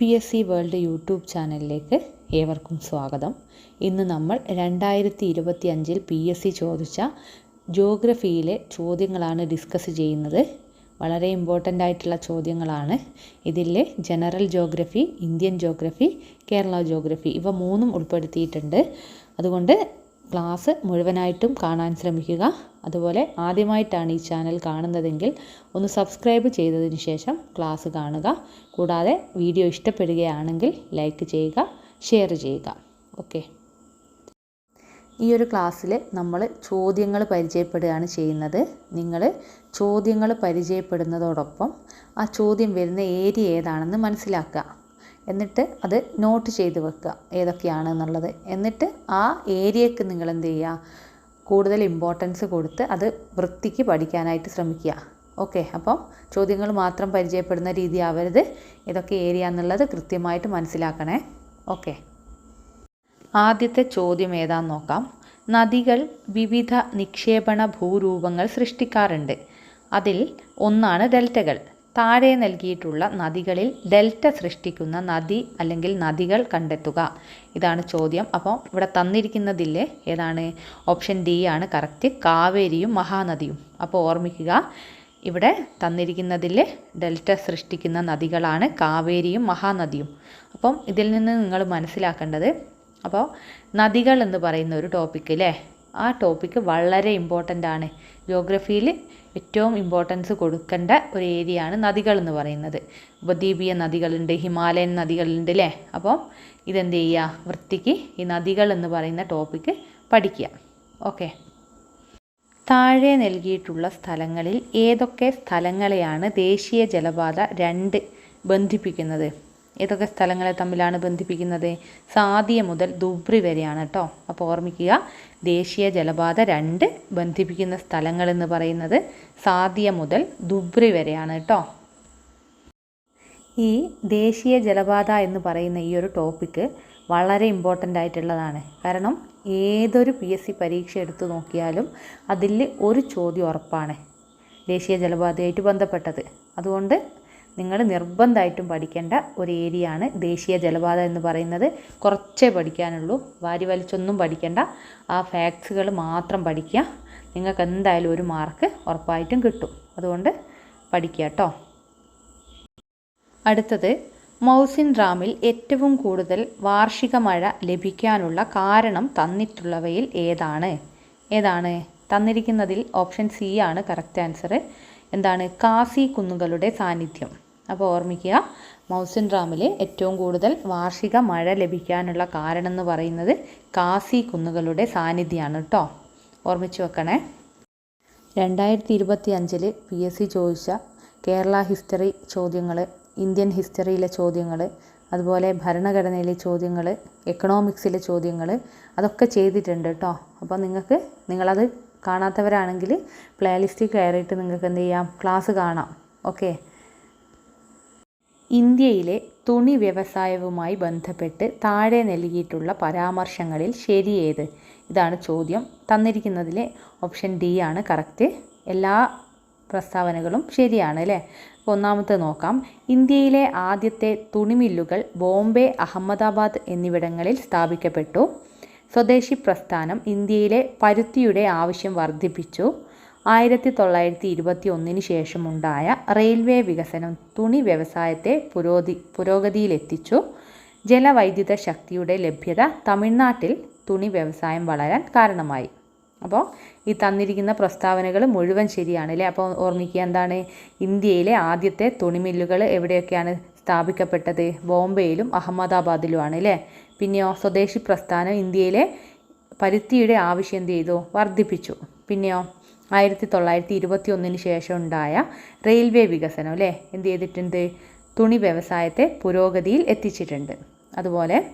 P S C world YouTube ചാനലിലേക്ക് ഏവർക്കും സ്വാഗതം. ഇന്ന് നമ്മൾ രണ്ടായിരത്തി ഇരുപത്തി അഞ്ചിൽ പി എസ് സി ചോദിച്ച ജോഗ്രഫിയിലെ ചോദ്യങ്ങളാണ് ഡിസ്കസ് ചെയ്യുന്നത്. വളരെ ഇമ്പോർട്ടന്റ് ആയിട്ടുള്ള ചോദ്യങ്ങളാണ്. ഇതിലെ general geography Indian geography Kerala geography ഇവ മൂന്നും ഉൾപ്പെടുത്തിയിട്ടുണ്ട്. അതുകൊണ്ട് ക്ലാസ് മുഴുവനായിട്ടും കാണാൻ ശ്രമിക്കുക. അതുപോലെ ആദ്യമായിട്ടാണ് ഈ ചാനൽ കാണുന്നതെങ്കിൽ ഒന്ന് സബ്സ്ക്രൈബ് ചെയ്തതിന് ശേഷം ക്ലാസ് കാണുക. കൂടാതെ വീഡിയോ ഇഷ്ടപ്പെടുകയാണെങ്കിൽ ലൈക്ക് ചെയ്യുക ഷെയർ ചെയ്യുക. ഓക്കെ. ഈ ഒരു ക്ലാസ്സിൽ നമ്മൾ ചോദ്യങ്ങൾ പരിചയപ്പെടുകയാണ് ചെയ്യുന്നത്. നിങ്ങൾ ചോദ്യങ്ങൾ പരിചയപ്പെടുന്നതോടൊപ്പം ആ ചോദ്യം വരുന്ന ഏരിയ ഏതാണെന്ന് മനസ്സിലാക്കുക. എന്നിട്ട് അത് നോട്ട് ചെയ്ത് വെക്കുക ഏതൊക്കെയാണ് എന്നുള്ളത്. എന്നിട്ട് ആ ഏരിയക്ക് നിങ്ങൾ എന്ത് ചെയ്യുക? കൂടുതൽ ഇമ്പോർട്ടൻസ് കൊടുത്ത് അത് വൃത്തിക്ക് പഠിക്കാനായിട്ട് ശ്രമിക്കുക. ഓക്കെ അപ്പം ചോദ്യങ്ങൾ മാത്രം പരിചയപ്പെടുന്ന രീതി ആവരുത്. ഇതൊക്കെ ഏരിയ എന്നുള്ളത് കൃത്യമായിട്ട് മനസ്സിലാക്കണേ. ഓക്കെ ആദ്യത്തെ ചോദ്യം ഏതാന്ന് നോക്കാം. നദികൾ വിവിധ നിക്ഷേപണ ഭൂരൂപങ്ങൾ സൃഷ്ടിക്കാറുണ്ട്. അതിൽ ഒന്നാണ് ഡെൽറ്റകൾ. താഴെ നൽകിയിട്ടുള്ള നദികളിൽ ഡെൽറ്റ സൃഷ്ടിക്കുന്ന നദി അല്ലെങ്കിൽ നദികൾ കണ്ടെത്തുക. ഇതാണ് ചോദ്യം. അപ്പോൾ ഇവിടെ തന്നിരിക്കുന്നതിൽ ഏതാണ്? ഓപ്ഷൻ ഡി ആണ് കറക്റ്റ്. കാവേരിയും മഹാനദിയും. അപ്പോൾ ഓർമ്മിക്കുക ഇവിടെ തന്നിരിക്കുന്നതിൽ ഡെൽറ്റ സൃഷ്ടിക്കുന്ന നദികളാണ് കാവേരിയും മഹാനദിയും. അപ്പം ഇതിൽ നിന്ന് നിങ്ങൾ മനസ്സിലാക്കേണ്ടത് അപ്പോൾ നദികൾ എന്ന് പറയുന്ന ഒരു ടോപ്പിക്ക് അല്ലേ ആ ടോപ്പിക്ക് വളരെ ഇമ്പോർട്ടന്റ് ആണ്. ജോഗ്രഫിയിൽ ഏറ്റവും ഇമ്പോർട്ടൻസ് കൊടുക്കേണ്ട ഒരു ഏരിയ ആണ് നദികൾ എന്ന് പറയുന്നത്. ഉപദ്വീപീയ നദികളുണ്ട് ഹിമാലയൻ നദികളുണ്ട് അല്ലേ അപ്പം ഇതെന്ത് ചെയ്യുക? വൃത്തിക്ക് ഈ നദികൾ എന്ന് പറയുന്ന ടോപ്പിക്ക് പഠിക്കുക. ഓക്കെ താഴെ നൽകിയിട്ടുള്ള സ്ഥലങ്ങളിൽ ഏതൊക്കെ സ്ഥലങ്ങളെയാണ് ദേശീയ ജലപാത രണ്ട് ബന്ധിപ്പിക്കുന്നത്? ഏതൊക്കെ സ്ഥലങ്ങളെ തമ്മിലാണ് ബന്ധിപ്പിക്കുന്നത്? സാദിയ മുതൽ ദുബ്രി വരെയാണ് കേട്ടോ അപ്പോൾ ഓർമ്മിക്കുക ദേശീയ ജലപാത രണ്ട് ബന്ധിപ്പിക്കുന്ന സ്ഥലങ്ങൾ എന്ന് പറയുന്നത് സാദിയ മുതൽ ദുബ്രി വരെയാണ് കേട്ടോ ഈ ദേശീയ ജലപാത എന്ന് പറയുന്ന ഈ ഒരു ടോപ്പിക്ക് വളരെ ഇമ്പോർട്ടന്റ് ആയിട്ടുള്ളതാണ്. കാരണം ഏതൊരു പി എസ് സി പരീക്ഷ എടുത്തു നോക്കിയാലും അതിൽ ഒരു ചോദ്യം ഉറപ്പാണ്. ദേശീയ ജലപാതയായിട്ട് ബന്ധപ്പെട്ടത്. അതുകൊണ്ട് നിങ്ങൾ നിർബന്ധമായിട്ടും പഠിക്കേണ്ട ഒരു ഏരിയ ആണ് ദേശീയ ജലപാത എന്ന് പറയുന്നത്. കുറച്ചേ പഠിക്കാനുള്ളൂ. വാരി വലിച്ചൊന്നും പഠിക്കേണ്ട. ആ ഫാക്ട്സുകൾ മാത്രം പഠിക്കുക. നിങ്ങൾക്ക് എന്തായാലും ഒരു മാർക്ക് ഉറപ്പായിട്ടും കിട്ടും. അതുകൊണ്ട് പഠിക്കുക കേട്ടോ. അടുത്തത് മൗസിൻ റാമിൽ ഏറ്റവും കൂടുതൽ വാർഷിക മഴ ലഭിക്കാനുള്ള കാരണം തന്നിട്ടുള്ളവയിൽ ഏതാണ്? ഏതാണ്? തന്നിരിക്കുന്നതിൽ ഓപ്ഷൻ സി ആണ് കറക്റ്റ് ആൻസർ എന്താണ്? കാസി കുന്നുകളുടെ സാന്നിധ്യം. അപ്പോൾ ഓർമ്മിക്കുക മൗസിൻ റാമിൽ ഏറ്റവും കൂടുതൽ വാർഷിക മഴ ലഭിക്കാനുള്ള കാരണം എന്ന് പറയുന്നത് കാസി കുന്നുകളുടെ സാന്നിധ്യമാണ് കേട്ടോ ഓർമ്മിച്ചു വെക്കണേ. രണ്ടായിരത്തി ഇരുപത്തി അഞ്ചിൽ പി എസ് സി ചോദിച്ച കേരള ഹിസ്റ്ററി ചോദ്യങ്ങൾ ഇന്ത്യൻ ഹിസ്റ്ററിയിലെ ചോദ്യങ്ങൾ അതുപോലെ ഭരണഘടനയിലെ ചോദ്യങ്ങൾ എക്കണോമിക്സിലെ ചോദ്യങ്ങൾ അതൊക്കെ ചെയ്തിട്ടുണ്ട് കേട്ടോ അപ്പോൾ നിങ്ങൾക്ക് നിങ്ങളത് കാണാത്തവരാണെങ്കിൽ പ്ലേലിസ്റ്റിൽ കയറിയിട്ട് നിങ്ങൾക്ക് എന്ത് ചെയ്യാം? ക്ലാസ് കാണാം. ഓക്കെ. ഇന്ത്യയിലെ തുണി വ്യവസായവുമായി ബന്ധപ്പെട്ട് താഴെ നൽകിയിട്ടുള്ള പരാമർശങ്ങളിൽ ശരിയേത് ഇതാണ് ചോദ്യം. തന്നിരിക്കുന്നതിലെ ഓപ്ഷൻ ഡി ആണ് കറക്റ്റ്. എല്ലാ പ്രസ്താവനകളും ശരിയാണ് അല്ലേ? ഒന്നാമത്തെ നോക്കാം. ഇന്ത്യയിലെ ആദ്യത്തെ തുണിമില്ലുകൾ ബോംബെ അഹമ്മദാബാദ് എന്നിവിടങ്ങളിൽ സ്ഥാപിക്കപ്പെട്ടു. സ്വദേശി പ്രസ്ഥാനം ഇന്ത്യയിലെ പരുത്തിയുടെ ആവശ്യം വർദ്ധിപ്പിച്ചു. ആയിരത്തി തൊള്ളായിരത്തി ഇരുപത്തി ഒന്നിന് ശേഷമുണ്ടായ റെയിൽവേ വികസനം തുണി വ്യവസായത്തെ പുരോഗതി പുരോഗതിയിലെത്തിച്ചു. ജലവൈദ്യുത ശക്തിയുടെ ലഭ്യത തമിഴ്നാട്ടിൽ തുണി വ്യവസായം വളരാൻ കാരണമായി. അപ്പോൾ ഈ തന്നിരിക്കുന്ന പ്രസ്താവനകൾ മുഴുവൻ ശരിയാണ് അല്ലേ അപ്പോൾ ഓർമ്മിക്കുക എന്താണ്? ഇന്ത്യയിലെ ആദ്യത്തെ തുണിമില്ലുകൾ എവിടെയൊക്കെയാണ് സ്ഥാപിക്കപ്പെട്ടത്? ബോംബെയിലും അഹമ്മദാബാദിലുമാണ് അല്ലേ പിന്നെയോ സ്വദേശി പ്രസ്ഥാനം ഇന്ത്യയിലെ പരുത്തിയുടെ ആവശ്യം എന്ത് ചെയ്തു? വർദ്ധിപ്പിച്ചു. പിന്നെയോ? ആയിരത്തി തൊള്ളായിരത്തി ഇരുപത്തി ഒന്നിന് ശേഷം ഉണ്ടായ റെയിൽവേ വികസനം അല്ലേ? എന്ത് ചെയ്തിട്ടുണ്ട്? തുണി വ്യവസായത്തെ പുരോഗതിയിൽ എത്തിച്ചിട്ടുണ്ട്. അതുപോലെ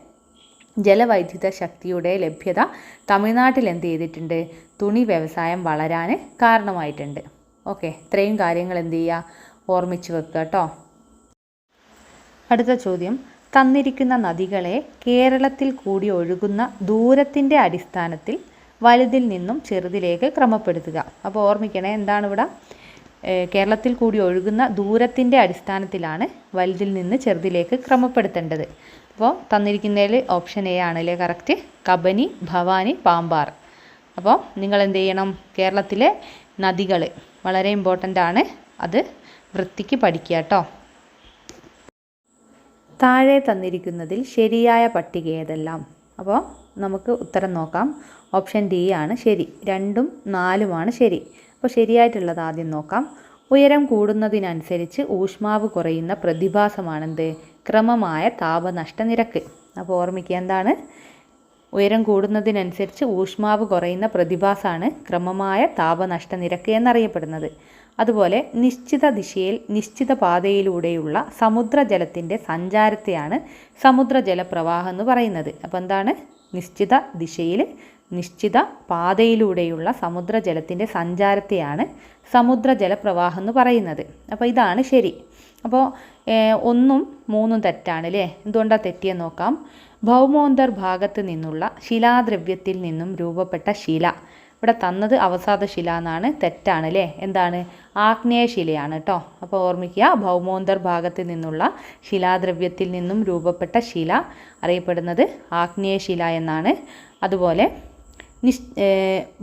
ജലവൈദ്യുത ശക്തിയുടെ ലഭ്യത തമിഴ്നാട്ടിൽ എന്ത് ചെയ്തിട്ടുണ്ട്? തുണി വ്യവസായം വളരാൻ കാരണമായിട്ടുണ്ട്. ഓക്കെ ഇത്രയും കാര്യങ്ങൾ എന്ത് ചെയ്യുക? ഓർമ്മിച്ച് വെക്കുക കേട്ടോ. അടുത്ത ചോദ്യം. തന്നിരിക്കുന്ന നദികളെ കേരളത്തിൽ കൂടി ഒഴുകുന്ന ദൂരത്തിന്റെ അടിസ്ഥാനത്തിൽ വലുതിൽ നിന്നും ചെറുതിലേക്ക് ക്രമപ്പെടുത്തുക. അപ്പോൾ ഓർമ്മിക്കണേ എന്താണ് ഇവിടെ കേരളത്തിൽ കൂടി ഒഴുകുന്ന ദൂരത്തിന്റെ അടിസ്ഥാനത്തിലാണ് വലുതിൽ നിന്ന് ചെറുതിലേക്ക് ക്രമപ്പെടുത്തേണ്ടത്. അപ്പോൾ തന്നിരിക്കുന്നതിൽ ഓപ്ഷൻ എ ആണല്ലേ കറക്റ്റ്? കബനി ഭവാനി പാമ്പാർ. അപ്പോൾ നിങ്ങൾ എന്ത് ചെയ്യണം കേരളത്തിലെ നദികൾ വളരെ ഇമ്പോർട്ടന്റ് ആണ് അത് വൃത്തിക്ക് പഠിക്കുക കേട്ടോ താഴെ തന്നിരിക്കുന്നതിൽ ശരിയായ പട്ടിക ഏതെല്ലാം? അപ്പോൾ നമുക്ക് ഉത്തരം നോക്കാം. ഓപ്ഷൻ ഡി ആണ് ശരി. രണ്ടും നാലുമാണ് ശരി. അപ്പോൾ ശരിയായിട്ടുള്ളത് ആദ്യം നോക്കാം. ഉയരം കൂടുന്നതിനനുസരിച്ച് ഊഷ്മാവ് കുറയുന്ന പ്രതിഭാസമാണെന്ത്? ക്രമമായ താപനഷ്ട നിരക്ക് അപ്പോൾ ഓർമ്മിക്കുക എന്താണ്? ഉയരം കൂടുന്നതിനനുസരിച്ച് ഊഷ്മാവ് കുറയുന്ന പ്രതിഭാസമാണ് ക്രമമായ താപനഷ്ട നിരക്ക് എന്നറിയപ്പെടുന്നത്. അതുപോലെ നിശ്ചിത ദിശയിൽ നിശ്ചിത പാതയിലൂടെയുള്ള സമുദ്രജലത്തിന്റെ സഞ്ചാരത്തെയാണ് സമുദ്രജലപ്രവാഹം എന്ന് പറയുന്നത്. അപ്പോൾ എന്താണ്? നിശ്ചിത ദിശയിൽ നിശ്ചിത പാതയിലൂടെയുള്ള സമുദ്രജലത്തിന്റെ സഞ്ചാരത്തെയാണ് സമുദ്രജലപ്രവാഹം എന്ന് പറയുന്നത്. അപ്പോൾ ഇതാണ് ശരി. അപ്പോൾ ഒന്നും മൂന്നും തെറ്റാണ് അല്ലേ? എന്തുകൊണ്ടാണ് തെറ്റിയെന്ന് നോക്കാം. ഭൗമോന്തർ ഭാഗത്ത് നിന്നുള്ള ശിലാദ്രവ്യത്തിൽ നിന്നും രൂപപ്പെട്ട ശില. ഇവിടെ തന്നത് അവസാദ ശില എന്നാണ് തെറ്റാണ് അല്ലേ എന്താണ്? ആഗ്നേയ ശിലയാണ് കേട്ടോ അപ്പോൾ ഓർമ്മിക്കുക ഭൗമോന്തർ ഭാഗത്ത് നിന്നുള്ള ശിലാദ്രവ്യത്തിൽ നിന്നും രൂപപ്പെട്ട ശില അറിയപ്പെടുന്നത് ആഗ്നേയ ശില എന്നാണ്. അതുപോലെ നിഷ്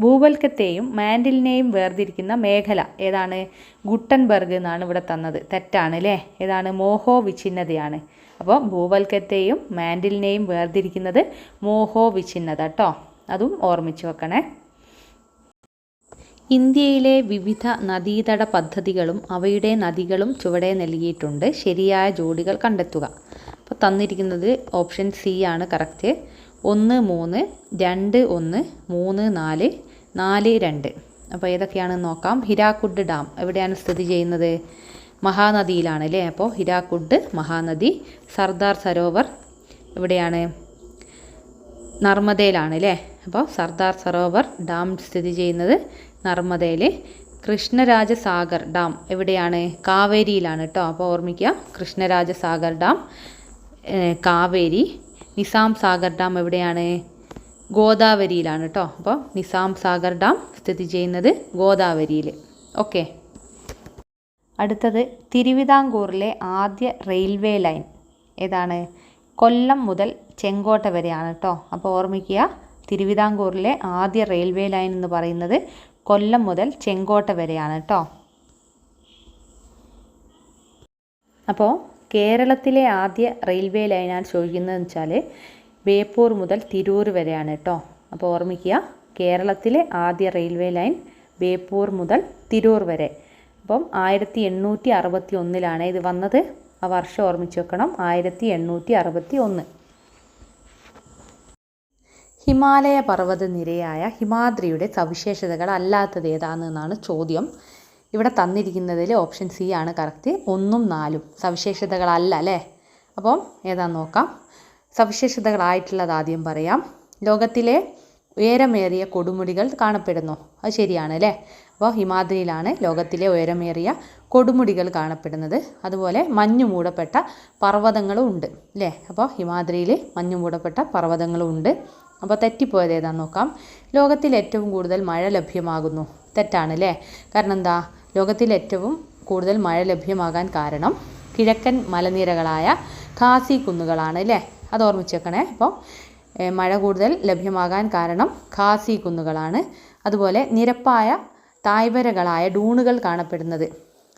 ഭൂവൽക്കത്തെയും മാൻഡിലിനെയും വേർതിരിക്കുന്ന മേഖല ഏതാണ്? ഗുട്ടൻബർഗ് എന്നാണ് ഇവിടെ തന്നത് തെറ്റാണ് അല്ലേ ഏതാണ്? മോഹോ വിഛിന്നതയാണ് അപ്പോൾ ഭൂവൽക്കത്തെയും മാൻഡിലിനെയും വേർതിരിക്കുന്നത് മോഹോ വിഛിന്നത കേട്ടോ അതും ഓർമ്മിച്ച് വെക്കണേ. ഇന്ത്യയിലെ വിവിധ നദീതട പദ്ധതികളും അവയുടെ നദികളും ചുവടെ നൽകിയിട്ടുണ്ട്. ശരിയായ ജോഡികൾ കണ്ടെത്തുക. അപ്പോൾ തന്നിരിക്കുന്നത് ഓപ്ഷൻ സി ആണ് കറക്റ്റ്. ഒന്ന് മൂന്ന് രണ്ട് ഒന്ന് മൂന്ന് നാല് നാല് രണ്ട്. അപ്പോൾ ഏതൊക്കെയാണെന്ന് നോക്കാം. ഹിരാക്കുഡ് ഡാം എവിടെയാണ് സ്ഥിതി ചെയ്യുന്നത്? മഹാനദിയിലാണ് അല്ലേ? അപ്പോൾ ഹിരാക്കുഡ് മഹാനദി സർദാർ സരോവർ എവിടെയാണ്? നർമ്മദയിലാണ് അല്ലേ? അപ്പോൾ സർദാർ സരോവർ ഡാം സ്ഥിതി ചെയ്യുന്നത് നർമ്മദയിൽ കൃഷ്ണരാജസാഗർ ഡാം എവിടെയാണ്? കാവേരിയിലാണ് കേട്ടോ അപ്പോൾ ഓർമ്മിക്കുക കൃഷ്ണരാജസാഗർ ഡാം കാവേരി നിസാം സാഗർ ഡാം എവിടെയാണ്? ഗോദാവരിയിലാണ് കേട്ടോ അപ്പോൾ നിസാം സാഗർ ഡാം സ്ഥിതി ചെയ്യുന്നത് ഗോദാവരിയിൽ ഓക്കെ. അടുത്തത് തിരുവിതാംകൂറിലെ ആദ്യ റെയിൽവേ ലൈൻ ഏതാണ്? കൊല്ലം മുതൽ ചെങ്കോട്ട വരെയാണ് കേട്ടോ അപ്പോൾ ഓർമ്മിക്കുക തിരുവിതാംകൂറിലെ ആദ്യ റെയിൽവേ ലൈൻ എന്ന് പറയുന്നത് കൊല്ലം മുതൽ ചെങ്കോട്ട വരെയാണ് കേട്ടോ അപ്പോൾ കേരളത്തിലെ ആദ്യ റെയിൽവേ ലൈനാണ് ചോദിക്കുന്നതെന്ന് വെച്ചാൽ ബേപ്പൂർ മുതൽ തിരൂർ വരെയാണ് കേട്ടോ അപ്പോൾ ഓർമ്മിക്കുക കേരളത്തിലെ ആദ്യ റെയിൽവേ ലൈൻ ബേപ്പൂർ മുതൽ തിരൂർ വരെ. അപ്പം ആയിരത്തി എണ്ണൂറ്റി അറുപത്തി ഒന്നിലാണ് ഇത് വന്നത്. ആ വർഷം ഓർമ്മിച്ച് വെക്കണം ആയിരത്തി എണ്ണൂറ്റി അറുപത്തി ഒന്ന് ഹിമാലയ പർവത നിരയായ ഹിമാദ്രിയുടെ സവിശേഷതകൾ അല്ലാത്തത് ഏതാണെന്നാണ് ചോദ്യം. ഇവിടെ തന്നിരിക്കുന്നതിൽ ഓപ്ഷൻ സി ആണ് കറക്റ്റ് ഒന്നും നാലും സവിശേഷതകളല്ല അല്ലേ? അപ്പം ഏതാന്ന് നോക്കാം. സവിശേഷതകളായിട്ടുള്ളത് ആദ്യം പറയാം. ലോകത്തിലെ ഉയരമേറിയ കൊടുമുടികൾ കാണപ്പെടുന്നു. അത് ശരിയാണ് അല്ലേ? അപ്പോൾ ഹിമാദ്രിയിലാണ് ലോകത്തിലെ ഉയരമേറിയ കൊടുമുടികൾ കാണപ്പെടുന്നത്. അതുപോലെ മഞ്ഞു മൂടപ്പെട്ട പർവതങ്ങളും ഉണ്ട് അല്ലേ? അപ്പോൾ ഹിമാദ്രിയിൽ മഞ്ഞു മൂടപ്പെട്ട പർവതങ്ങളും ഉണ്ട്. അപ്പോൾ തെറ്റിപ്പോയത് ഏതാന്ന് നോക്കാം. ലോകത്തിൽ ഏറ്റവും കൂടുതൽ മഴ ലഭ്യമാകുന്നു. തെറ്റാണ് അല്ലേ കാരണം എന്താ? ലോകത്തിൽ ഏറ്റവും കൂടുതൽ മഴ ലഭ്യമാകാൻ കാരണം കിഴക്കൻ മലനിരകളായ ഖാസി കുന്നുകളാണ് അല്ലേ? അത് ഓർമ്മിച്ച് വെക്കണേ. അപ്പോൾ മഴ കൂടുതൽ ലഭ്യമാകാൻ കാരണം ഖാസി കുന്നുകളാണ്. അതുപോലെ നിരപ്പായ തായ്വരകളായ ഡൂണുകൾ കാണപ്പെടുന്നത്.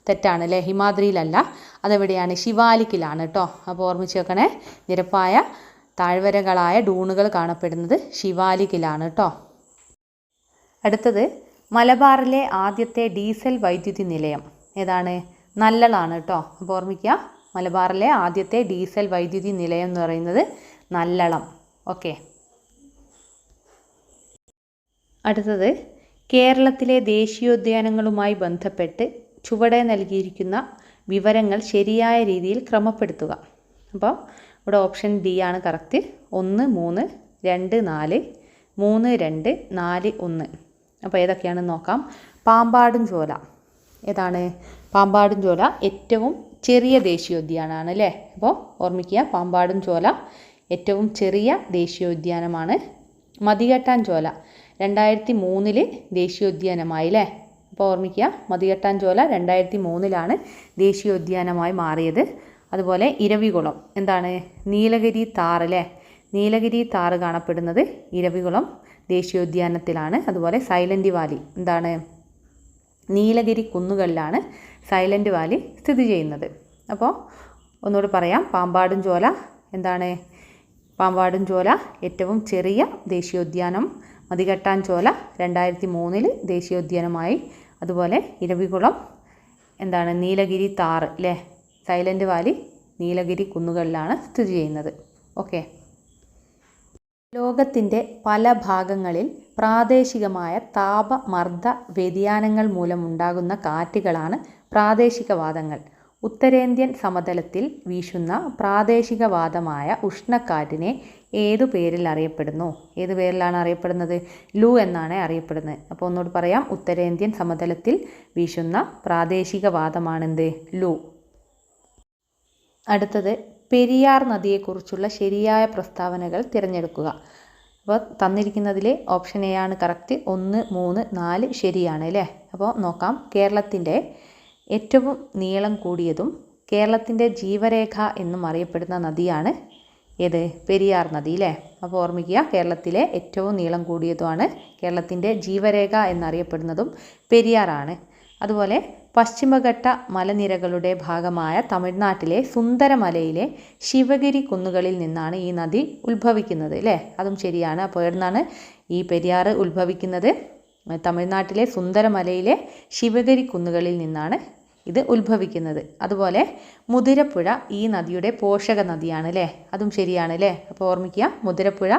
തെറ്റാണ് അല്ലേ ഹിമാദ്രിയിലല്ല. അതെവിടെയാണ്? ശിവാലിക്കിലാണ് കേട്ടോ അപ്പോൾ ഓർമ്മിച്ച് വെക്കണേ. നിരപ്പായ താഴ്വരകളായ ഡൂണുകൾ കാണപ്പെടുന്നത് ശിവാലികിലാണ് കേട്ടോ അടുത്തത് മലബാറിലെ ആദ്യത്തെ ഡീസൽ വൈദ്യുതി നിലയം. ഏതാണ്? നല്ലളാണ് കേട്ടോ അപ്പോൾ ഓർമ്മിക്കുക മലബാറിലെ ആദ്യത്തെ ഡീസൽ വൈദ്യുതി നിലയം എന്ന് പറയുന്നത് നല്ലളം. ഓക്കെ. അടുത്തത് കേരളത്തിലെ ദേശീയോദ്യാനങ്ങളുമായി ബന്ധപ്പെട്ട് ചുവടെ നൽകിയിരിക്കുന്ന വിവരങ്ങൾ ശരിയായ രീതിയിൽ ക്രമപ്പെടുത്തുക. അപ്പോൾ ഇവിടെ ഓപ്ഷൻ ഡി ആണ് കറക്റ്റ്. ഒന്ന് മൂന്ന് രണ്ട് നാല് മൂന്ന് രണ്ട് നാല് ഒന്ന്. അപ്പോൾ ഏതൊക്കെയാണെന്ന് നോക്കാം? പാമ്പാടും ചോല. ഏതാണ്? പാമ്പാടും ചോല ഏറ്റവും ചെറിയ ദേശീയോദ്യാനമാണ് അല്ലേ? അപ്പോൾ ഓർമ്മിക്കുക പാമ്പാടും ചോല ഏറ്റവും ചെറിയ ദേശീയോദ്യാനമാണ്. മതികെട്ടാൻ ചോല രണ്ടായിരത്തി മൂന്നിൽ ദേശീയോദ്യാനമായി അല്ലേ? അപ്പോൾ ഓർമ്മിക്കുക മതികെട്ടാഞ്ചോല രണ്ടായിരത്തി മൂന്നിലാണ് ദേശീയോദ്യാനമായി മാറിയത്. അതുപോലെ ഇരവികുളം. എന്താണ്? നീലഗിരി താർ അല്ലേ നീലഗിരി താറ് കാണപ്പെടുന്നത് ഇരവികുളം ദേശീയോദ്യാനത്തിലാണ്. അതുപോലെ സൈലന്റ് വാലി. എന്താണ്? നീലഗിരി കുന്നുകളിലാണ് സൈലന്റ് വാലി സ്ഥിതി ചെയ്യുന്നത്. അപ്പോൾ ഒന്നുകൂടി പറയാം. പാമ്പാടും ചോല. എന്താണ്? പാമ്പാടും ചോല ഏറ്റവും ചെറിയ ദേശീയോദ്യാനം. മതികെട്ടാൻ ചോല രണ്ടായിരത്തി മൂന്നിൽ ദേശീയോദ്യാനമായി. അതുപോലെ ഇരവികുളം എന്താണ്? നീലഗിരി താറ് അല്ലേ സൈലന്റ് വാലി നീലഗിരി കുന്നുകളിലാണ് സ്ഥിതി ചെയ്യുന്നത്. ഓക്കെ. ലോകത്തിന്റെ പല ഭാഗങ്ങളിൽ പ്രാദേശികമായ താപമർദ്ദ വ്യതിയാനങ്ങൾ മൂലമുണ്ടാകുന്ന കാറ്റുകളാണ് പ്രാദേശികവാദങ്ങൾ. ഉത്തരേന്ത്യൻ സമതലത്തിൽ വീശുന്ന പ്രാദേശികവാദമായ ഉഷ്ണക്കാറ്റിനെ ഏതു പേരിൽ അറിയപ്പെടുന്നു? ഏത് പേരിലാണ് അറിയപ്പെടുന്നത്? ലു എന്നാണ് അറിയപ്പെടുന്നത്. അപ്പോൾ ഒന്നുകൂടി പറയാം. ഉത്തരേന്ത്യൻ സമതലത്തിൽ വീശുന്ന പ്രാദേശികവാദമാണെന്ത്? ലു. അടുത്തത് പെരിയാർ നദിയെക്കുറിച്ചുള്ള ശരിയായ പ്രസ്താവനകൾ തിരഞ്ഞെടുക്കുക. അപ്പോൾ തന്നിരിക്കുന്നതിലെ ഓപ്ഷൻ എ ആണ് കറക്റ്റ്. ഒന്ന് മൂന്ന് നാല് ശരിയാണ് അല്ലേ? അപ്പോൾ നോക്കാം. കേരളത്തിന്റെ ഏറ്റവും നീളം കൂടിയതും കേരളത്തിന്റെ ജീവരേഖ എന്നും അറിയപ്പെടുന്ന നദിയാണ് ഏത്? പെരിയാർ നദി അല്ലേ? അപ്പോൾ ഓർമ്മിക്കുക കേരളത്തിലെ ഏറ്റവും നീളം കൂടിയതുമാണ് കേരളത്തിന്റെ ജീവരേഖ എന്നറിയപ്പെടുന്നതും പെരിയാറാണ്. അതുപോലെ പശ്ചിമഘട്ട മലനിരകളുടെ ഭാഗമായ തമിഴ്നാട്ടിലെ സുന്ദരമലയിലെ ശിവഗിരി കുന്നുകളിൽ നിന്നാണ് ഈ നദി ഉത്ഭവിക്കുന്നത് അല്ലേ അതും ശരിയാണ്. അപ്പോൾ എവിടുന്നാണ് ഈ പെരിയാർ ഉത്ഭവിക്കുന്നത്? തമിഴ്നാട്ടിലെ സുന്ദരമലയിലെ ശിവഗിരി കുന്നുകളിൽ നിന്നാണ് ഇത് ഉത്ഭവിക്കുന്നത്. അതുപോലെ മുതിരപ്പുഴ ഈ നദിയുടെ പോഷക നദിയാണ് അല്ലേ അതും ശരിയാണ് അല്ലേ അപ്പോൾ ഓർമ്മിക്കുക മുതിരപ്പുഴ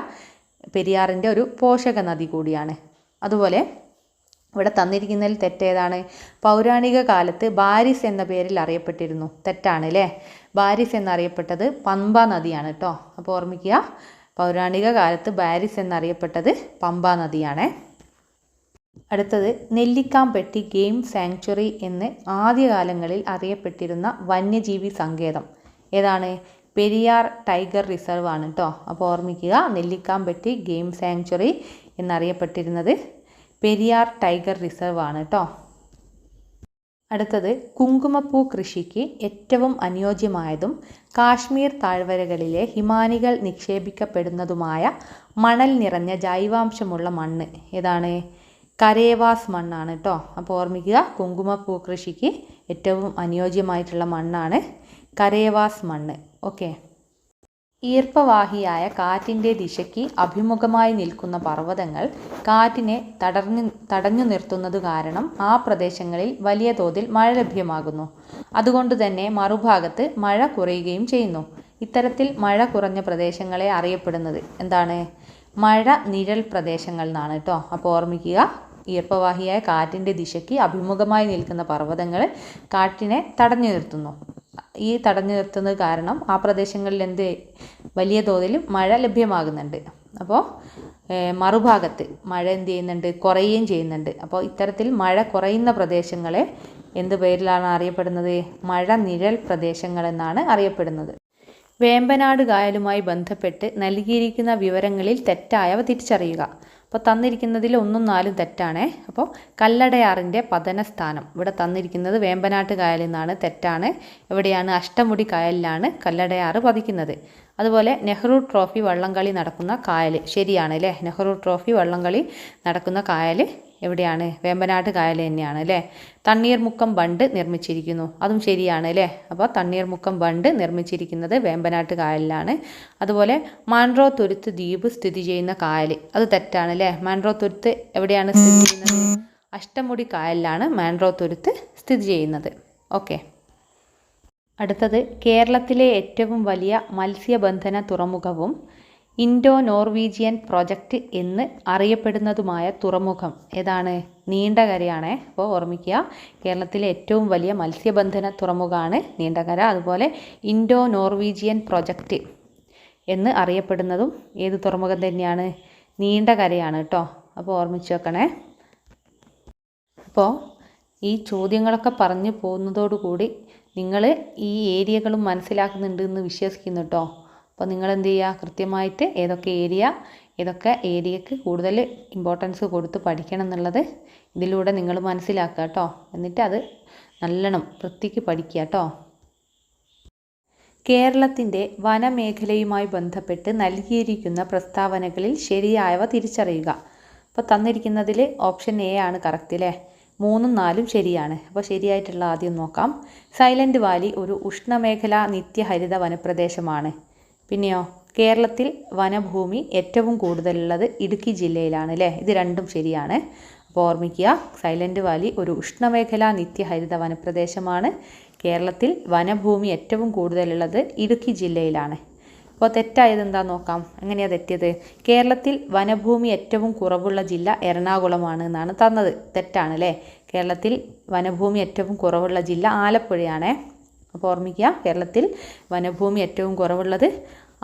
പെരിയാറിന്റെ ഒരു പോഷക നദി കൂടിയാണ്. അതുപോലെ ഇവിടെ തന്നിരിക്കുന്നതിൽ തെറ്റേതാണ്. പൗരാണിക കാലത്ത് ബാരിസ് എന്ന പേരിൽ അറിയപ്പെട്ടിരുന്നു. തെറ്റാണ് അല്ലേ ബാരിസ് എന്നറിയപ്പെട്ടത് പമ്പ നദിയാണ് കേട്ടോ അപ്പോൾ ഓർമ്മിക്കുക പൗരാണിക കാലത്ത് ബാരിസ് എന്നറിയപ്പെട്ടത് പമ്പ നദിയാണ്. അടുത്തത് നെല്ലിക്കാംപെട്ടി ഗെയിം സാങ്ച്വറി എന്ന് ആദ്യകാലങ്ങളിൽ അറിയപ്പെട്ടിരുന്ന വന്യജീവി സങ്കേതം. ഏതാണ്? പെരിയാർ ടൈഗർ റിസർവ് ആണ് കേട്ടോ അപ്പോൾ ഓർമ്മിക്കുക നെല്ലിക്കാംപെട്ടി ഗെയിം സാങ്ച്വറി എന്നറിയപ്പെട്ടിരുന്നത് പെരിയാർ ടൈഗർ റിസർവ് ആണ് കേട്ടോ അടുത്തത് കുങ്കുമപ്പൂ കൃഷിക്ക് ഏറ്റവും അനുയോജ്യമായതും കാശ്മീർ താഴ്വരകളിലെ ഹിമാനികൾ നിക്ഷേപിക്കപ്പെടുന്നതുമായ മണൽ നിറഞ്ഞ ജൈവാംശമുള്ള മണ്ണ്. ഏതാണ്? കരേവാസ് മണ്ണാണ് കേട്ടോ അപ്പോൾ ഓർമ്മിക്കുക കുങ്കുമപ്പൂ കൃഷിക്ക് ഏറ്റവും അനുയോജ്യമായിട്ടുള്ള മണ്ണാണ് കരേവാസ് മണ്ണ്. ഓക്കെ. ഈർപ്പവാഹിയായ കാറ്റിന്റെ ദിശയ്ക്ക് അഭിമുഖമായി നിൽക്കുന്ന പർവതങ്ങൾ കാറ്റിനെ തടഞ്ഞു തടഞ്ഞു നിർത്തുന്നത് കാരണം ആ പ്രദേശങ്ങളിൽ വലിയ തോതിൽ മഴ ലഭ്യമാകുന്നു. അതുകൊണ്ട് തന്നെ മറുഭാഗത്ത് മഴ കുറയുകയും ചെയ്യുന്നു. ഇത്തരത്തിൽ മഴ കുറഞ്ഞ പ്രദേശങ്ങളെ അറിയപ്പെടുന്നത് എന്താണ്? മഴ നിഴൽ പ്രദേശങ്ങൾ എന്നാണ് കേട്ടോ അപ്പോൾ ഓർമ്മിക്കുക ഈർപ്പവാഹിയായ കാറ്റിന്റെ ദിശയ്ക്ക് അഭിമുഖമായി നിൽക്കുന്ന പർവതങ്ങൾ കാറ്റിനെ തടഞ്ഞു നിർത്തുന്നു. ഈ തടഞ്ഞു നിർത്തുന്നത് കാരണം ആ പ്രദേശങ്ങളിൽ എന്ത് വലിയ തോതിൽ മഴ ലഭ്യമാകുന്നുണ്ട്. അപ്പോൾ മറുഭാഗത്ത് മഴ എന്ത് ചെയ്യുന്നുണ്ട്? കുറയുകയും ചെയ്യുന്നുണ്ട്. അപ്പോൾ ഇത്തരത്തിൽ മഴ കുറയുന്ന പ്രദേശങ്ങളെ എന്ത് പേരിലാണ് അറിയപ്പെടുന്നത്? മഴ നിഴൽ പ്രദേശങ്ങൾ എന്നാണ് അറിയപ്പെടുന്നത്. വേമ്പനാട് കായലുമായി ബന്ധപ്പെട്ട് നൽകിയിരിക്കുന്ന വിവരങ്ങളിൽ തെറ്റായവ തിരിച്ചറിയുക. അപ്പോൾ തന്നിരിക്കുന്നതിൽ ഒന്നും നാലും തെറ്റാണേ. അപ്പോൾ കല്ലടയാറിന്റെ പതനസ്ഥാനം. ഇവിടെ തന്നിരിക്കുന്നത് വേമ്പനാട്ട് കായലിൽ നിന്നാണ് തെറ്റാണ്. എവിടെയാണ് അഷ്ടമുടി കായലിലാണ് കല്ലടയാറ് പതിക്കുന്നത്. അതുപോലെ നെഹ്റു ട്രോഫി വള്ളംകളി നടക്കുന്ന കായൽ ശരിയാണ് അല്ലേ? നെഹ്റു ട്രോഫി വള്ളംകളി നടക്കുന്ന കായൽ എവിടെയാണ്? വേമ്പനാട്ട് കായൽ തന്നെയാണ് അല്ലേ? തണ്ണീർമുക്കം ബണ്ട് നിർമ്മിച്ചിരിക്കുന്നു. അതും ശരിയാണ് അല്ലേ? അപ്പോൾ തണ്ണീർമുക്കം ബണ്ട് നിർമ്മിച്ചിരിക്കുന്നത് വേമ്പനാട്ട് കായലിലാണ്. അതുപോലെ മാൻഡ്രോ തുരുത്ത് ദ്വീപ് സ്ഥിതി ചെയ്യുന്ന കായൽ. അത് തെറ്റാണ് അല്ലേ? മാൻഡ്രോ തുരുത്ത് എവിടെയാണ് സ്ഥിതി ചെയ്യുന്നത്? അഷ്ടമുടി കായലിലാണ് മാൻഡ്രോ തുരുത്ത് സ്ഥിതി ചെയ്യുന്നത്. ഓക്കെ. അടുത്തത് കേരളത്തിലെ ഏറ്റവും വലിയ മത്സ്യബന്ധന തുറമുഖവും ഇൻഡോ നോർവീജിയൻ പ്രൊജക്റ്റ് എന്ന് അറിയപ്പെടുന്നതുമായ തുറമുഖം. ഏതാണ്? നീണ്ടകരയാണ്. അപ്പോൾ ഓർമ്മിക്കുക കേരളത്തിലെ ഏറ്റവും വലിയ മത്സ്യബന്ധന തുറമുഖമാണ് നീണ്ടകര. അതുപോലെ ഇൻഡോ നോർവീജിയൻ പ്രൊജക്റ്റ് എന്ന് അറിയപ്പെടുന്നതും ഏത് തുറമുഖം തന്നെയാണ്? നീണ്ടകരയാണ് കേട്ടോ. അപ്പോൾ ഓർമ്മിച്ച് വെക്കണേ. അപ്പോൾ ഈ ചോദ്യങ്ങളൊക്കെ പറഞ്ഞു പോകുന്നതോടുകൂടി നിങ്ങൾ ഈ ഏരിയകളും മനസ്സിലാക്കുന്നുണ്ട് എന്ന് വിശ്വസിക്കുന്നു കേട്ടോ. അപ്പോൾ നിങ്ങൾ എന്ത് ചെയ്യുക കൃത്യമായിട്ട് ഏതൊക്കെ ഏരിയ ഏതൊക്കെ ഏരിയക്ക് കൂടുതൽ ഇമ്പോർട്ടൻസ് കൊടുത്ത് പഠിക്കണം എന്നുള്ളത് ഇതിലൂടെ നിങ്ങൾ മനസ്സിലാക്കുക കേട്ടോ എന്നിട്ട് അത് നല്ലോണം വൃത്തിക്ക് പഠിക്കുക കേട്ടോ കേരളത്തിന്റെ വനമേഖലയുമായി ബന്ധപ്പെട്ട് നൽകിയിരിക്കുന്ന പ്രസ്താവനകളിൽ ശരിയായവ തിരിച്ചറിയുക. അപ്പോൾ തന്നിരിക്കുന്നതിൽ ഓപ്ഷൻ എ ആണ് കറക്റ്റ് അല്ലേ മൂന്നും നാലും ശരിയാണ്. അപ്പോൾ ശരിയായിട്ടുള്ള ആദ്യം നോക്കാം. സൈലന്റ് വാലി ഒരു ഉഷ്ണമേഖല നിത്യഹരിത വനപ്രദേശമാണ്. പിന്നെയോ കേരളത്തിൽ വനഭൂമി ഏറ്റവും കൂടുതലുള്ളത് ഇടുക്കി ജില്ലയിലാണ് അല്ലേ ഇത് രണ്ടും ശരിയാണ്. അപ്പോൾ ഓർമ്മിക്കുക സൈലന്റ് വാലി ഒരു ഉഷ്ണമേഖലാ നിത്യഹരിത വനപ്രദേശമാണ്. കേരളത്തിൽ വനഭൂമി ഏറ്റവും കൂടുതലുള്ളത് ഇടുക്കി ജില്ലയിലാണ്. അപ്പോൾ തെറ്റായത് എന്താ നോക്കാം? എങ്ങനെയാണ് തെറ്റിയത്? കേരളത്തിൽ വനഭൂമി ഏറ്റവും കുറവുള്ള ജില്ല എറണാകുളമാണ് എന്നാണ് തന്നത്. തെറ്റാണ് അല്ലേ കേരളത്തിൽ വനഭൂമി ഏറ്റവും കുറവുള്ള ജില്ല ആലപ്പുഴയാണ്. അപ്പോൾ ഓർമ്മിക്കുക കേരളത്തിൽ വനഭൂമി ഏറ്റവും കുറവുള്ളത്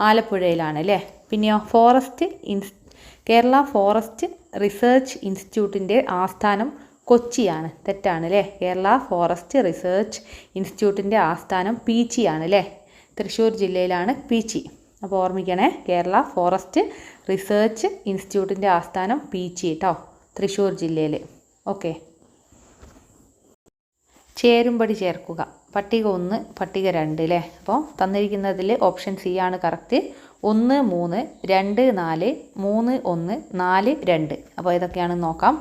ആലപ്പുഴയിലാണ് അല്ലേ പിന്നെയോ ഫോറസ്റ്റ് ഇൻസ് കേരള ഫോറസ്റ്റ് റിസർച്ച് ഇൻസ്റ്റിറ്റ്യൂട്ടിന്റെ ആസ്ഥാനം കൊച്ചിയാണ്. തെറ്റാണ് അല്ലേ കേരള ഫോറസ്റ്റ് റിസർച്ച് ഇൻസ്റ്റിറ്റ്യൂട്ടിന്റെ ആസ്ഥാനം പീച്ചിയാണ് അല്ലേ തൃശ്ശൂർ ജില്ലയിലാണ് പീച്ചി. അപ്പോൾ ഓർമ്മിക്കണേ കേരള ഫോറസ്റ്റ് റിസർച്ച് ഇൻസ്റ്റിറ്റ്യൂട്ടിന്റെ ആസ്ഥാനം പീച്ചി കേട്ടോ തൃശ്ശൂർ ജില്ലയിൽ ഓക്കെ. ചേരുംപടി ചേർക്കുക. പട്ടിക ഒന്ന് പട്ടിക രണ്ട് അല്ലേ അപ്പോൾ തന്നിരിക്കുന്നതിൽ ഓപ്ഷൻ സി ആണ് കറക്റ്റ്. ഒന്ന് മൂന്ന് രണ്ട് നാല് മൂന്ന് ഒന്ന് നാല് രണ്ട്. അപ്പോൾ ഇതൊക്കെയാണ് നോക്കാം.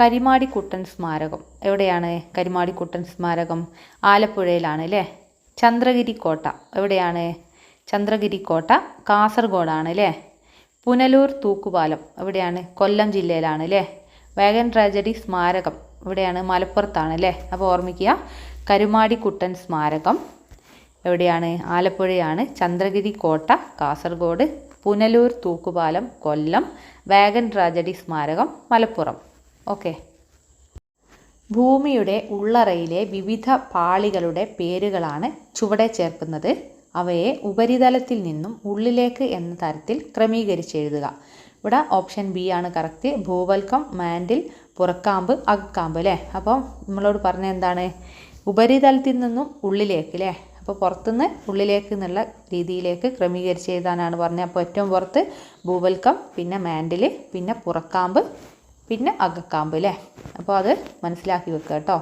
കരിമാടിക്കുട്ടൻ സ്മാരകം. എവിടെയാണ് കരിമാടിക്കുട്ടൻ സ്മാരകം? ആലപ്പുഴയിലാണ് അല്ലേ ചന്ദ്രഗിരി കോട്ട എവിടെയാണ്? ചന്ദ്രഗിരി കോട്ട കാസർഗോഡാണ് അല്ലേ പുനലൂർ തൂക്കുപാലം. എവിടെയാണ്? കൊല്ലം ജില്ലയിലാണ് അല്ലേ വാഗൻ ട്രാജഡി സ്മാരകം. ഇവിടെയാണ് മലപ്പുറത്താണ് അല്ലേ അപ്പോൾ ഓർമ്മിക്കുക. കരുമാടിക്കുട്ടൻ സ്മാരകം. എവിടെയാണ്? ആലപ്പുഴയാണ്. ചന്ദ്രഗിരി കോട്ട കാസർഗോഡ് പുനലൂർ തൂക്കുപാലം കൊല്ലം വാഗൻ ട്രാജഡി സ്മാരകം മലപ്പുറം. ഓക്കെ. ഭൂമിയുടെ ഉള്ളറയിലെ വിവിധ പാളികളുടെ പേരുകളാണ് ചുവടെ ചേർക്കുന്നത്. അവയെ ഉപരിതലത്തിൽ നിന്നും ഉള്ളിലേക്ക് എന്ന തരത്തിൽ ക്രമീകരിച്ചെഴുതുക. ഇവിടെ ഓപ്ഷൻ ബി ആണ് കറക്റ്റ്. ഭൂവൽക്കം മാൻഡിൽ പുറക്കാമ്പ് അകക്കാമ്പ് അല്ലേ? അപ്പം നമ്മളോട് പറഞ്ഞ എന്താണ്? ഉപരിതലത്തിൽ നിന്നും ഉള്ളിലേക്ക് അല്ലേ അപ്പോൾ പുറത്തുനിന്ന് ഉള്ളിലേക്ക് എന്നുള്ള രീതിയിലേക്ക് ക്രമീകരിച്ച് എഴുതാനാണ് പറഞ്ഞത്. അപ്പോൾ ഏറ്റവും പുറത്ത് ഭൂവൽക്കം പിന്നെ മാൻഡിൽ പിന്നെ പുറക്കാമ്പ് പിന്നെ അകക്കാമ്പ് അല്ലേ അപ്പോൾ അത് മനസ്സിലാക്കി വെക്കുക കേട്ടോ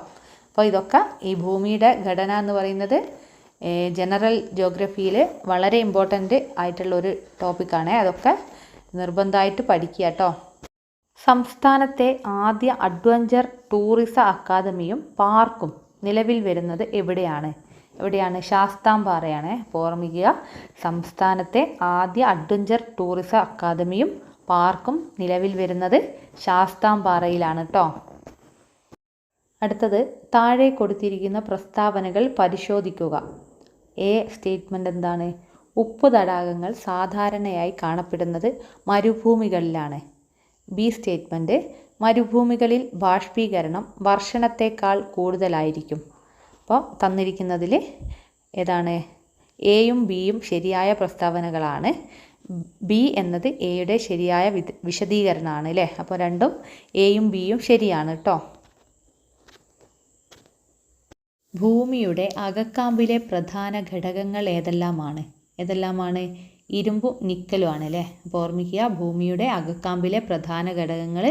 അപ്പോൾ ഇതൊക്കെ ഈ ഭൂമിയുടെ ഘടന എന്ന് പറയുന്നത് ജനറൽ ജോഗ്രഫിയിൽ വളരെ ഇമ്പോർട്ടന്റ് ആയിട്ടുള്ള ഒരു ടോപ്പിക്കാണ് അതൊക്കെ നിർബന്ധമായിട്ട് പഠിക്കുക കേട്ടോ സംസ്ഥാനത്തെ ആദ്യ അഡ്വഞ്ചർ ടൂറിസം അക്കാദമിയും പാർക്കും നിലവിൽ വരുന്നത് എവിടെയാണ്? എവിടെയാണ്? ശാസ്താംപാറയാണ്. ഓർമ്മിക്കുക സംസ്ഥാനത്തെ ആദ്യ അഡ്വഞ്ചർ ടൂറിസം അക്കാദമിയും പാർക്കും നിലവിൽ വരുന്നത് ശാസ്താംപാറയിലാണ് കേട്ടോ അടുത്തത് താഴെ കൊടുത്തിരിക്കുന്ന പ്രസ്താവനകൾ പരിശോധിക്കുക. എ സ്റ്റേറ്റ്മെന്റ് എന്താണ്? ഉപ്പ് തടാകങ്ങൾ സാധാരണയായി കാണപ്പെടുന്നത് മരുഭൂമികളിലാണ്. ബി സ്റ്റേറ്റ്മെന്റ് മരുഭൂമികളിൽ ബാഷ്പീകരണം വർഷണത്തേക്കാൾ കൂടുതലായിരിക്കും. അപ്പോൾ തന്നിരിക്കുന്നതിൽ ഏതാണ്? എയും ബിയും ശരിയായ പ്രസ്താവനകളാണ്. ബി എന്നത് എയുടെ ശരിയായ വിശദീകരണമാണ് അല്ലേ അപ്പോൾ രണ്ടും എയും ബിയും ശരിയാണ് കേട്ടോ ഭൂമിയുടെ അകക്കാമ്പിലെ പ്രധാന ഘടകങ്ങൾ ഏതെല്ലാമാണ്? ഏതെല്ലാമാണ്? ഇരുമ്പും നിക്കലുമാണ് അല്ലേ അപ്പോൾ ഓർമ്മിക്കുക ഭൂമിയുടെ അകക്കാമ്പിലെ പ്രധാന ഘടകങ്ങൾ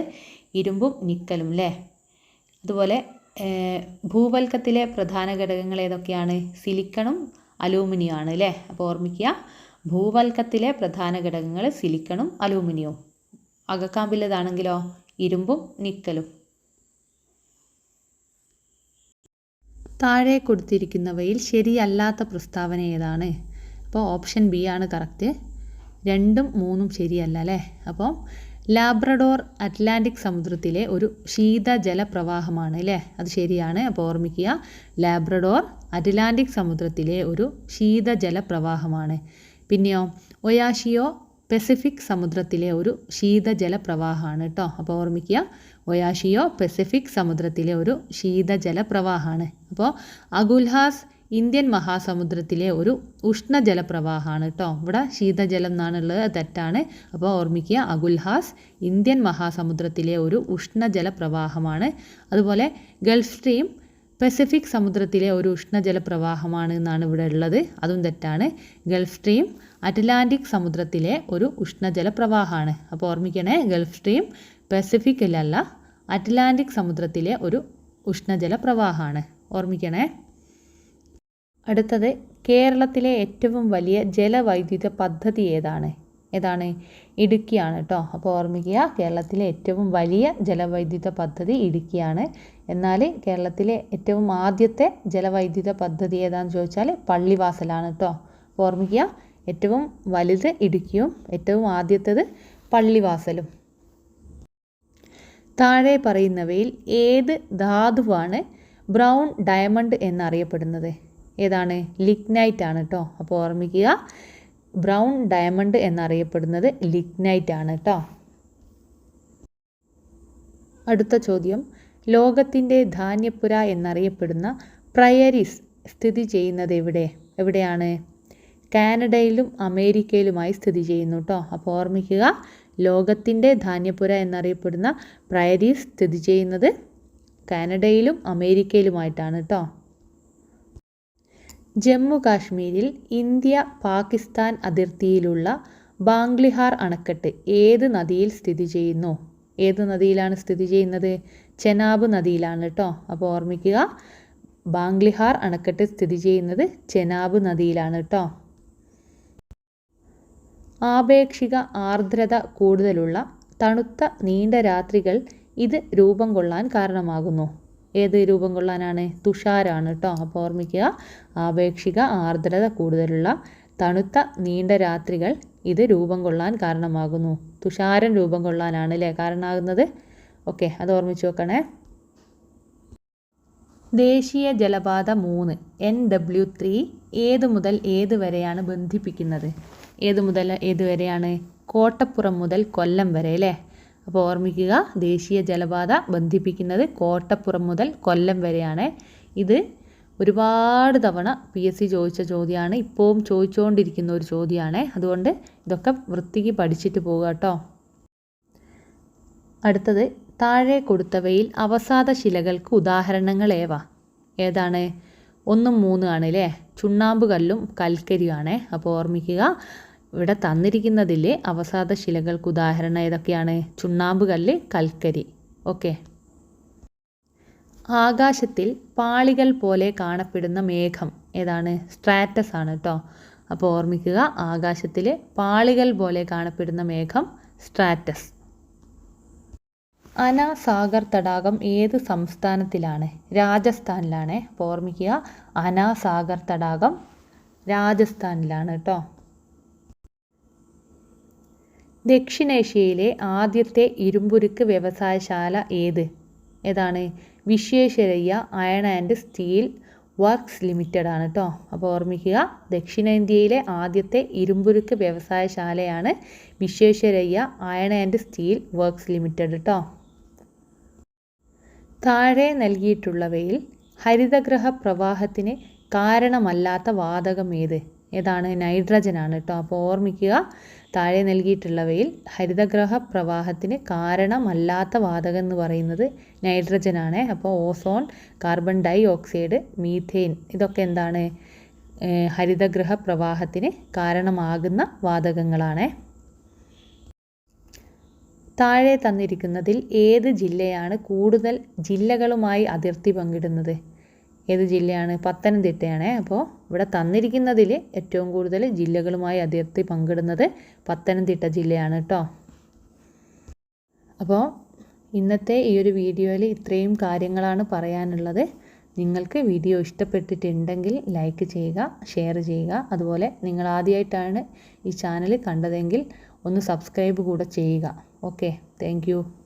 ഇരുമ്പും നിക്കലും അല്ലേ അതുപോലെ ഭൂവൽക്കത്തിലെ പ്രധാന ഘടകങ്ങൾ ഏതൊക്കെയാണ്? സിലിക്കണും അലൂമിനിയം ആണ് അല്ലേ അപ്പോൾ ഓർമ്മിക്കുക ഭൂവൽക്കത്തിലെ പ്രധാന ഘടകങ്ങൾ സിലിക്കണും അലൂമിനിയവും അകക്കാമ്പില്ലതാണെങ്കിലോ ഇരുമ്പും നിക്കലും. താഴെ കൊടുത്തിരിക്കുന്നവയിൽ ശരിയല്ലാത്ത പ്രസ്താവന ഏതാണ്? അപ്പോൾ ഓപ്ഷൻ ബി ആണ് കറക്റ്റ്. രണ്ടും മൂന്നും ശരിയല്ല അല്ലേ അപ്പോൾ ലാബ്രഡോർ അറ്റ്ലാന്റിക് സമുദ്രത്തിലെ ഒരു ശീതജല പ്രവാഹമാണ് അല്ലേ? അത് ശരിയാണ്. അപ്പോൾ ഓർമ്മിക്കുക ലാബ്രഡോർ അറ്റ്ലാന്റിക് സമുദ്രത്തിലെ ഒരു ശീതജല പ്രവാഹമാണ് പിന്നെയോ ഒയാഷിയോ പസഫിക് സമുദ്രത്തിലെ ഒരു ശീതജല പ്രവാഹമാണ് കേട്ടോ. അപ്പോൾ ഓർമ്മിക്കുക ഒയാഷിയോ പസഫിക് സമുദ്രത്തിലെ ഒരു ശീതജല പ്രവാഹമാണ് അപ്പോൾ അഗുൽഹാസ് ഇന്ത്യൻ മഹാസമുദ്രത്തിലെ ഒരു ഉഷ്ണജല പ്രവാഹമാണ് കേട്ടോ ഇവിടെ ശീതജലം എന്നാണുള്ളത്. തെറ്റാണ്. അപ്പോൾ ഓർമ്മിക്കുക അഗുൽഹാസ് ഇന്ത്യൻ മഹാസമുദ്രത്തിലെ ഒരു ഉഷ്ണജലപ്രവാഹമാണ്. അതുപോലെ ഗൾഫ് സ്ട്രീം പസഫിക് സമുദ്രത്തിലെ ഒരു ഉഷ്ണജലപ്രവാഹമാണ് എന്നാണ് ഇവിടെ ഉള്ളത്. അതും തെറ്റാണ്. ഗൾഫ് സ്ട്രീം അറ്റ്ലാന്റിക് സമുദ്രത്തിലെ ഒരു ഉഷ്ണജല പ്രവാഹമാണ് അപ്പോൾ ഓർമ്മിക്കണേ ഗൾഫ് സ്ട്രീം പസഫിക്കിലല്ല അറ്റ്ലാന്റിക് സമുദ്രത്തിലെ ഒരു ഉഷ്ണജല പ്രവാഹമാണ് ഓർമ്മിക്കണേ. അടുത്തത് കേരളത്തിലെ ഏറ്റവും വലിയ ജലവൈദ്യുത പദ്ധതി ഏതാണ്? ഏതാണ്? ഇടുക്കിയാണ് കേട്ടോ അപ്പോൾ ഓർമ്മിക്കുക കേരളത്തിലെ ഏറ്റവും വലിയ ജലവൈദ്യുത പദ്ധതി ഇടുക്കിയാണ്. എന്നാൽ കേരളത്തിലെ ഏറ്റവും ആദ്യത്തെ ജലവൈദ്യുത പദ്ധതി ഏതാണെന്ന് ചോദിച്ചാൽ പള്ളിവാസലാണ് കേട്ടോ അപ്പോൾ ഓർമ്മിക്കുക ഏറ്റവും വലുത് ഇടുക്കിയും ഏറ്റവും ആദ്യത്തേത് പള്ളിവാസലും. താഴെ പറയുന്നവയിൽ ഏത് ധാതുവാണ് ബ്രൗൺ ഡയമണ്ട് എന്നറിയപ്പെടുന്നത്? ഏതാണ്? ലിഗ്നൈറ്റ് ആണ് കേട്ടോ അപ്പോൾ ഓർമ്മിക്കുക ബ്രൗൺ ഡയമണ്ട് എന്നറിയപ്പെടുന്നത് ലിഗ്നൈറ്റ് ആണ് കേട്ടോ അടുത്ത ചോദ്യം. ലോകത്തിന്റെ ധാന്യപ്പുര എന്നറിയപ്പെടുന്ന പ്രയരിസ് സ്ഥിതി ചെയ്യുന്നത് എവിടെ? എവിടെയാണ്? കാനഡയിലും അമേരിക്കയിലുമായി സ്ഥിതി ചെയ്യുന്നു കേട്ടോ അപ്പോൾ ഓർമ്മിക്കുക ലോകത്തിന്റെ ധാന്യപ്പുര എന്നറിയപ്പെടുന്ന പ്രയരീസ് സ്ഥിതി ചെയ്യുന്നത് കാനഡയിലും അമേരിക്കയിലുമായിട്ടാണ് കേട്ടോ ജമ്മു കാശ്മീരിൽ ഇന്ത്യ പാകിസ്ഥാൻ അതിർത്തിയിലുള്ള ബാംഗ്ലിഹാർ അണക്കെട്ട് ഏത് നദിയിൽ സ്ഥിതി ചെയ്യുന്നു? ഏത് നദിയിലാണ് സ്ഥിതി ചെയ്യുന്നത്? ചെനാബ് നദിയിലാണ് കേട്ടോ അപ്പോൾ ഓർമ്മിക്കുക ബാംഗ്ലിഹാർ അണക്കെട്ട് സ്ഥിതി ചെയ്യുന്നത് ചെനാബ് നദിയിലാണ് കേട്ടോ ആപേക്ഷിക ആർദ്രത കൂടുതലുള്ള തണുത്ത നീണ്ട രാത്രികൾ ഇത് രൂപം കൊള്ളാൻ കാരണമാകുന്നു. ഏത് രൂപം കൊള്ളാനാണ്? തുഷാരാണ് കേട്ടോ. അപ്പോൾ ഓർമ്മിക്കുക ആപേക്ഷിക ആർദ്രത കൂടുതലുള്ള തണുത്ത നീണ്ട രാത്രികൾ ഇത് രൂപം കൊള്ളാൻ കാരണമാകുന്നു. തുഷാരൻ രൂപം കൊള്ളാനാണ് അല്ലേ കാരണമാകുന്നത്? ഓക്കെ അത് ഓർമ്മിച്ച് വെക്കണേ. ദേശീയ ജലപാത മൂന്ന് എൻ ഡബ്ല്യു ത്രീ ഏത് മുതൽ ഏത് വരെയാണ് ബന്ധിപ്പിക്കുന്നത്? ഏത് മുതൽ ഏത് വരെയാണ്? കോട്ടപ്പുറം മുതൽ കൊല്ലം വരെ അല്ലേ? അപ്പോൾ ഓർമ്മിക്കുക ദേശീയ ജലപാത ബന്ധിപ്പിക്കുന്നത് കോട്ടപ്പുറം മുതൽ കൊല്ലം വരെയാണ്. ഇത് ഒരുപാട് തവണ പി എസ് സി ചോദിച്ച ചോദ്യമാണ്. ഇപ്പോഴും ചോദിച്ചുകൊണ്ടിരിക്കുന്ന ഒരു ചോദ്യമാണ്. അതുകൊണ്ട് ഇതൊക്കെ വൃത്തിക്ക് പഠിച്ചിട്ട് പോകുക കേട്ടോ. അടുത്തത് താഴെ കൊടുത്തവയിൽ അവസാദ ശിലകൾക്ക് ഉദാഹരണങ്ങൾ ഏവ? ഏതാണ്? ഒന്നും മൂന്നും ആണ് അല്ലേ ചുണ്ണാമ്പ് കല്ലും കൽക്കരിയുമാണ്. അപ്പോൾ ഓർമ്മിക്കുക ഇവിടെ തന്നിരിക്കുന്നതിലെ അവസാദ ശിലകൾക്ക് ഉദാഹരണം ഏതൊക്കെയാണ്? ചുണ്ണാമ്പ് കല്ല് കൽക്കരി. ഓക്കെ. ആകാശത്തിൽ പാളികൾ പോലെ കാണപ്പെടുന്ന മേഘം ഏതാണ്? സ്ട്രാറ്റസ് ആണ് കേട്ടോ അപ്പോൾ ഓർമ്മിക്കുക ആകാശത്തിൽ പാളികൾ പോലെ കാണപ്പെടുന്ന മേഘം സ്ട്രാറ്റസ്. അനാസാഗർ തടാകം ഏത് സംസ്ഥാനത്തിലാണ്? രാജസ്ഥാനിലാണ്. അപ്പോൾ ഓർമ്മിക്കുക അനാസാഗർ തടാകം രാജസ്ഥാനിലാണ് കേട്ടോ ദക്ഷിണേഷ്യയിലെ ആദ്യത്തെ ഇരുമ്പുരുക്ക് വ്യവസായശാല ഏത്? ഏതാണ്? Visvesvaraya iron and steel works limited ആണ് കേട്ടോ അപ്പോൾ ഓർമ്മിക്കുക ദക്ഷിണേന്ത്യയിലെ ആദ്യത്തെ ഇരുമ്പുരുക്ക് വ്യവസായശാലയാണ് Visvesvaraya iron and steel works limited കേട്ടോ താഴെ നൽകിയിട്ടുള്ളവയിൽ ഹരിതഗ്രഹ പ്രവാഹത്തിന് കാരണമല്ലാത്ത വാതകം ഏത്? ഏതാണ്? നൈട്രജൻ ആണ് കേട്ടോ അപ്പോൾ ഓർമ്മിക്കുക താഴെ നൽകിയിട്ടുള്ളവയിൽ ഹരിതഗ്രഹ പ്രവാഹത്തിന് കാരണമല്ലാത്ത വാതകം എന്ന് പറയുന്നത് നൈട്രജൻ ആണ്. അപ്പോൾ ozone carbon dioxide methane ഇതൊക്കെ എന്താണ്? ഹരിതഗ്രഹ പ്രവാഹത്തിന് കാരണമാകുന്ന വാതകങ്ങളാണ്. താഴെ തന്നിരിക്കുന്നതിൽ ഏത് ജില്ലയാണ് കൂടുതൽ ജില്ലകളുമായി അതിർത്തി പങ്കിടുന്നത്? ഏത് ജില്ലയാണ്? പത്തനംതിട്ടയാണ്. അപ്പോൾ ഇവിടെ തന്നിരിക്കുന്നതിൽ ഏറ്റവും കൂടുതൽ ജില്ലകളുമായി അതിർത്തി പങ്കിടുന്നത് പത്തനംതിട്ട ജില്ലയാണ് കേട്ടോ അപ്പോൾ ഇന്നത്തെ ഈ ഒരു വീഡിയോയിൽ ഇത്രയും കാര്യങ്ങളാണ് പറയാനുള്ളത്. നിങ്ങൾക്ക് വീഡിയോ ഇഷ്ടപ്പെട്ടിട്ടുണ്ടെങ്കിൽ ലൈക്ക് ചെയ്യുക ഷെയർ ചെയ്യുക. അതുപോലെ നിങ്ങൾ ആദ്യമായിട്ടാണ് ഈ ചാനൽ കണ്ടതെങ്കിൽ ഒന്ന് സബ്സ്ക്രൈബ് കൂടെ ചെയ്യുക. ഓക്കെ. താങ്ക്